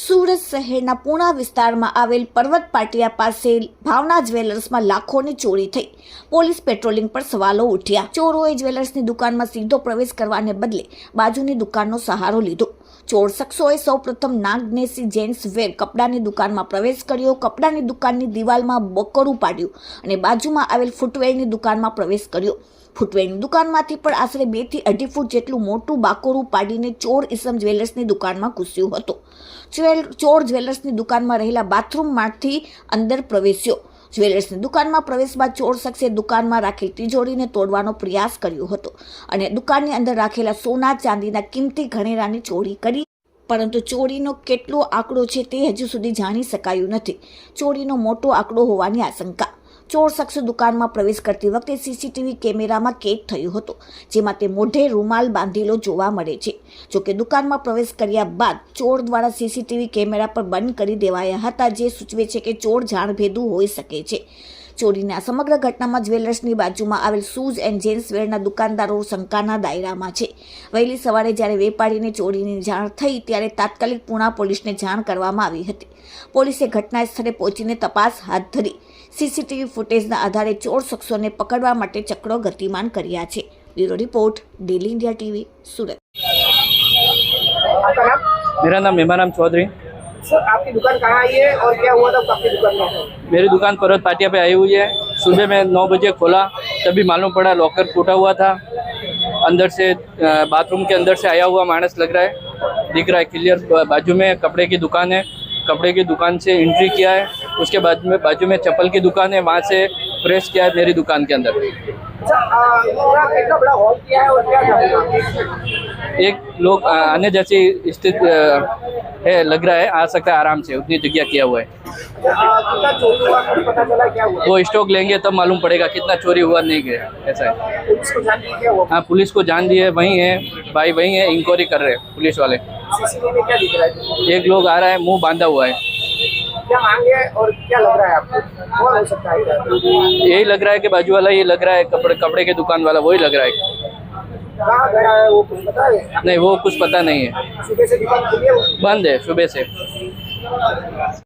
સુરત શહેરના પૂણા વિસ્તારમાં આવેલ પર્વત પાટિયા પાસે ભાવના જ્વેલર્સમાં લાખોની ચોરી થઈ. પોલીસ પેટ્રોલિંગ પર સવાલો ઉઠ્યા. ચોરોએ જ્વેલર્સની દુકાનમાં સીધો પ્રવેશ કરવાને બદલે બાજુની દુકાનનો સહારો લીધો. ચોર શખ્સોએ સૌપ્રથમ નાગનેસી જેન્ટ્સ વેર કપડાની દુકાનમાં પ્રવેશ કર્યો. કપડાની દુકાનની દિવાલમાં બકરું પાડ્યું અને બાજુમાં આવેલ ફૂટવેરની દુકાનમાં પ્રવેશ કર્યો. ફૂટવેરની દુકાનમાંથી પણ આશરે બેથી અઢી ફૂટ જેટલું મોટું બાકોરું પાડીને ચોર ઇસમ જ્વેલર્સની દુકાનમાં ઘૂસ્યો હતો. ચોર જ્વેલર્સની દુકાનમાં રહેલા બાથરૂમમાંથી અંદર પ્રવેશ્યો. જ્વેલર્સની દુકાનમાં પ્રવેશ બાદ ચોર શખ્સે દુકાનમાં રાખેલ તિજોરીને તોડવાનો પ્રયાસ કર્યો હતો અને દુકાનની અંદર રાખેલા સોના, ચાંદીના કિંમતી ઘણેરાની ચોરી કરી. પરંતુ ચોરીનો કેટલો આંકડો છે તે હજુ સુધી જાણી શકાયું નથી. ચોરીનો મોટો આંકડો હોવાની આશંકા ચોર શખ્સ દુકાનમાં પ્રવેશ કરતી વખતે સીસીટીવી કેમેરામાં કેદ થયું હતું, જેમાં તે મોઢે રૂમાલ બાંધેલો જોવા મળે છે. જોકે દુકાનમાં પ્રવેશ કર્યા બાદ ચોર દ્વારા સીસીટીવી કેમેરા પર બંધ કરી દેવાયા હતા, જે સૂચવે છે કે ચોર જાણભેદું હોઈ શકે છે. ચોરીની આ સમગ્ર ઘટનામાં જ્વેલર્સની બાજુમાં આવેલ શૂઝ એન્ડ જેન્ટ્સવેરના દુકાનદારો શંકાના દાયરામાં છે વહેલી સવારે જ્યારે વેપારીને ચોરીની જાણ થઈ ત્યારે તાત્કાલિક પૂણા પોલીસને જાણ કરવામાં આવી હતી પોલીસે ઘટના સ્થળે પહોંચીને તપાસ હાથ ધરી સીસીટીવી ફૂટેજના આધારે ચોર શખ્સોને પકડવા માટે ચક્રો ગતિમાન કર્યા છે bureau report daily India TV Surat आपका नाम मेरा नाम मेहमान चौधरी सर आपकी दुकान कहाँ आई है और क्या हुआ था? आपकी दुकान में मेरी दुकान पर्वत पाटिया पे आई हुई है। सुबह में नौ बजे खोला तभी मालूम पड़ा लॉकर टूटा हुआ था। अंदर से बाथरूम के अंदर से आया हुआ मानस लग रहा है। दिख रहा है क्लियर बाजू में कपड़े की दुकान है। कपड़े की दुकान से एंट्री किया है। उसके बाद में बाजू में चप्पल की दुकान है। वहाँ से प्रेस किया है मेरी दुकान के अंदर। अच्छा कितना बड़ा हॉल किया है और क्या एक लोग आने जैसी स्थिति है, लग रहा है, आ सकता है, आराम से, उतनी जगह किया हुआ है। वो स्टॉक लेंगे, तब मालूम पड़ेगा कितना चोरी हुआ, नहीं गया, ऐसा है। हाँ पुलिस को जान दिए वहीं है, भाई वहीं है इंक्वायरी कर रहे हैं, पुलिस वाले। एक लोग आ रहा है, मुँह बांधा हुआ है। क्या मांगे और क्या लग रहा है आपको यही लग रहा है कि बाजू वाला, ये लग रहा है कपड़े कपड़े की दुकान वाला, वही लग रहा है। कहाँ गया है वो कुछ पता है नहीं वो कुछ पता नहीं है सुबह से दुकान खुली है बंद है सुबह से